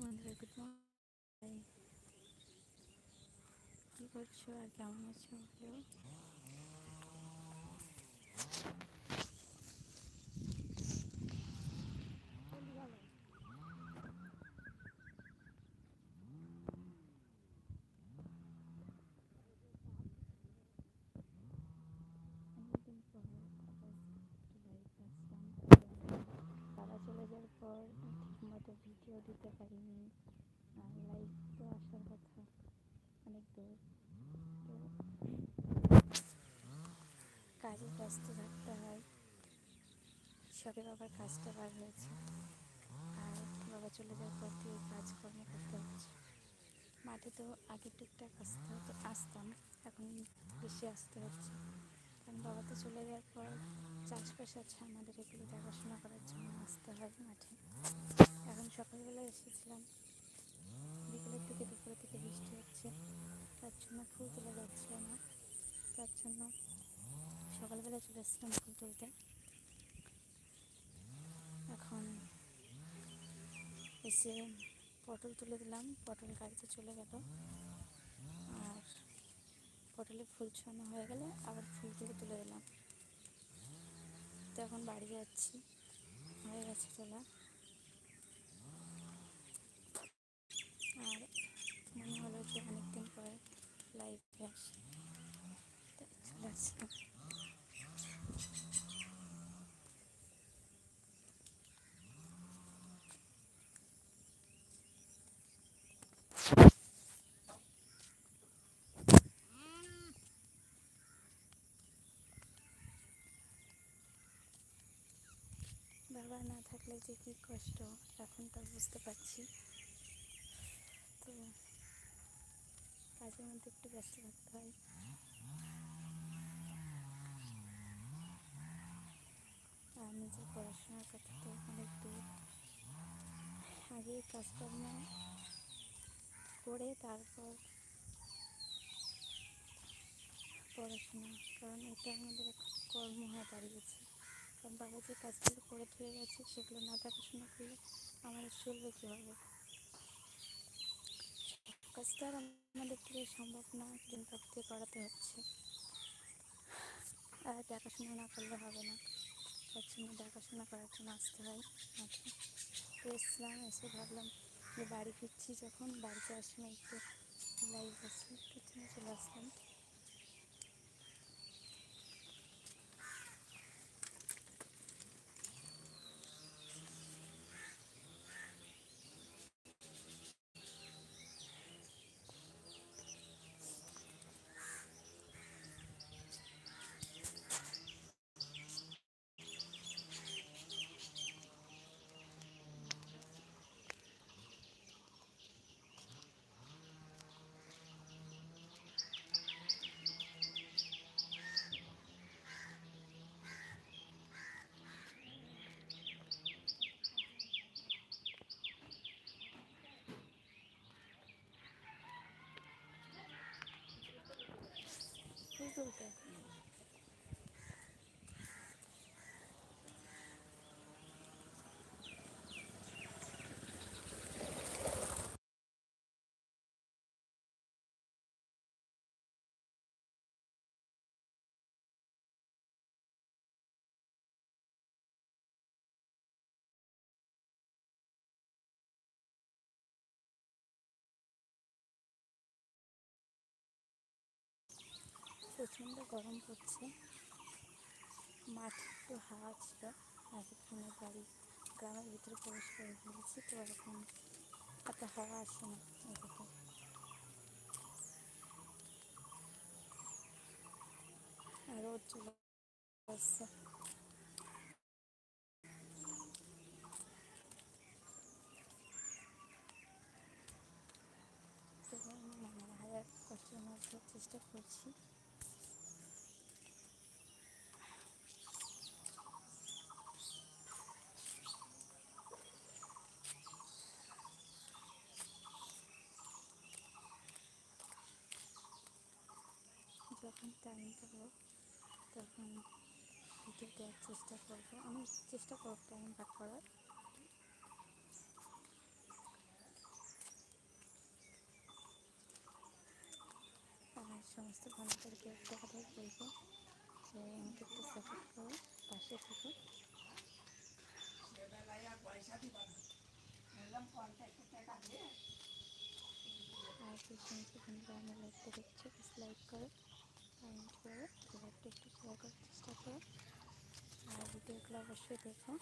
বন্ধুরা good morning কী করছ আর কেমন আছো বলো অনেকদিন পর আবার একটু বাড়িতে আসলাম বাবা চলে যাওয়ার পর ঠিকমতো ভিডিও দিতে পারিনি। আর লাইভও আসার কথা। অনেক দূর। তো কাজে ব্যস্ত থাকতে হয়। সবে বাবার কাজটা বার হয়েছে। আর বাবা চলে যাওয়ার পর থেকে কাজকর্ম করতে হচ্ছে। মাঠে তো আগে টুকটাক আসতে হতো, আসতাম। এখন বেশি আসতে হচ্ছে। কারণ বাবা তো চলে যাওয়ার পর চাষবাস আছে আমাদের এগুলো দেখাশোনা করার জন্য আসতে হয় মাঠে। এখন সকালবেলা এসেছিলাম। বিকেলের থেকে দুপুরে থেকে বৃষ্টি হচ্ছে। তার জন্য ফুল তোলা যাচ্ছিল না। তার জন্য সকালবেলা চলে এসেছিলাম ফুল তুলতে। এখন এসে পটল তুলে দিলাম। পটল গাড়িতে চলে গেল। আর পটলে ফুল ছোয়ানো হয়ে গেলে আবার ফুলগুলো তুলে দিলাম। তো এখন বাড়ি যাচ্ছি। হয়ে গেছে তোলা আর মনে হলো যে অনেকদিন পরে লাইভ আসি। বাবা না থাকলে যে কী কষ্ট, এখন তা বুঝতে পারছি। তো কাজের মধ্যে একটু ব্যস্ত থাকতে হয়। আর নিজের পড়াশোনার কথা তো অনেক দূর। আগে কাজকর্ম করে তারপর পড়াশোনা, কারণ এটা আমাদের কর্ম হয়ে দাঁড়িয়েছে। কারণ বাবা যে কাজগুলো করে ধরে গেছে, সেগুলো না দেখাশোনা করলে আমাদের চলবে কীভাবে? কাজ তো আর আমাদের থেকে সম্ভব না দিন প্রাপ্তি করাতে হচ্ছে। আর দেখাশোনা না করলে হবে না। তার জন্য দেখাশোনা করার জন্য আসতে হয়। মাঠে তো এসলাম, এসে ভাবলাম যে বাড়ি ফিরছি যখন, বাড়িতে আসলাম একটু। লাইভ আছে চলে আসলাম ফুল তুলতে প্রচণ্ড গরম পড়ছে। মাঠ একটু হাওয়া ছিল এতক্ষণে বাড়ি, গ্রামের ভিতরে প্রবেশ করে ফেলেছি, তো এখন এত হাওয়া আসে না এদিকে। রোদ চলে আসছে। তো মানে হাজার কষ্টের মধ্যে চেষ্টা করছি। টাইম পাবো তখন ভিডিও দেওয়ার চেষ্টা করব আমি চেষ্টা করব টাইমপাস করার আর সমস্ত বন্ধুদেরকে একটা কথাই বলব যে আমাকে একটু সাপোর্ট করো পাশে থাকো আর যে সমস্ত বন্ধুরা আমার লাইভটা দেখছ প্লিজ লাইক করো। কমেন্ট করো একটু চেষ্টা করো আর ভিডিওগুলো অবশ্যই দেখো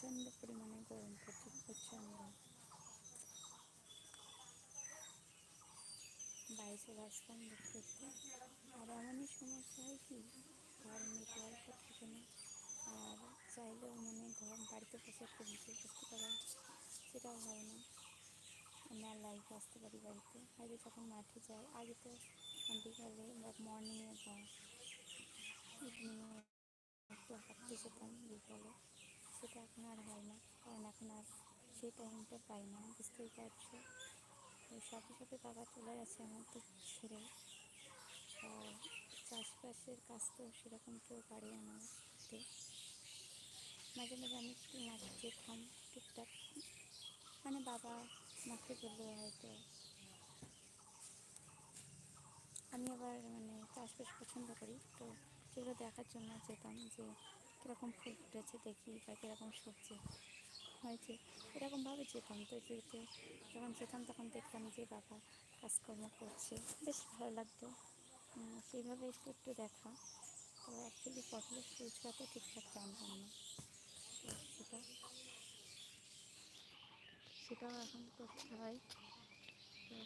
প্রচণ্ড পরিমাণে গরম পড়ছে প্রচণ্ড। বাইরে আসলাম দেখতে আর এমনই সমস্যা হয় কি, ঘর নেটওয়ার্ক থাকে না আর চাইলেও মানে ঘর বাড়িতে বসে একটা ভিডিও করতে পারা সেটাও হয় না। আমরা লাইভে আসতে পারি বাড়িতে। আগে যখন মাঠে যাই, আগে তো বিকালে বা মর্নিংয়ে বা ইভিনিংয়ে একটু হাঁটতে যেতাম বিকালে। সেটা এখন আর হয় না। কারণ এখন আর সেই টাইমটা পাই না, বুঝতেই পারছ। সাথে সাথে বাবা চলে গেছে আমাদের ছেড়ে। আর চাষবাসের কাজ তো সেরকম কেউ পারে আমার মাঝে মাঝে আমি একটু মাঠে যেতাম, টুকটাক। মানে বাবা মাঠে গেলে হয়তো। আমি আবার মানে চাষবাস পছন্দ করি, তো সেগুলো দেখার জন্য যেতাম যে কীরকম ফুল ফুটেছে দেখি বা কীরকম সবজি হয়েছে। এরকমভাবে যেতাম তো যেতে যখন যেতাম তখন দেখতাম যে বাবা কাজকর্ম করছে, বেশ ভালো লাগতো। সেইভাবে একটু একটু দেখা। তো অ্যাকচুয়ালি পটলের ফুচকা তো ঠিকঠাক জানতাম না। সেটা, সেটাও এখন করতে হয়। তো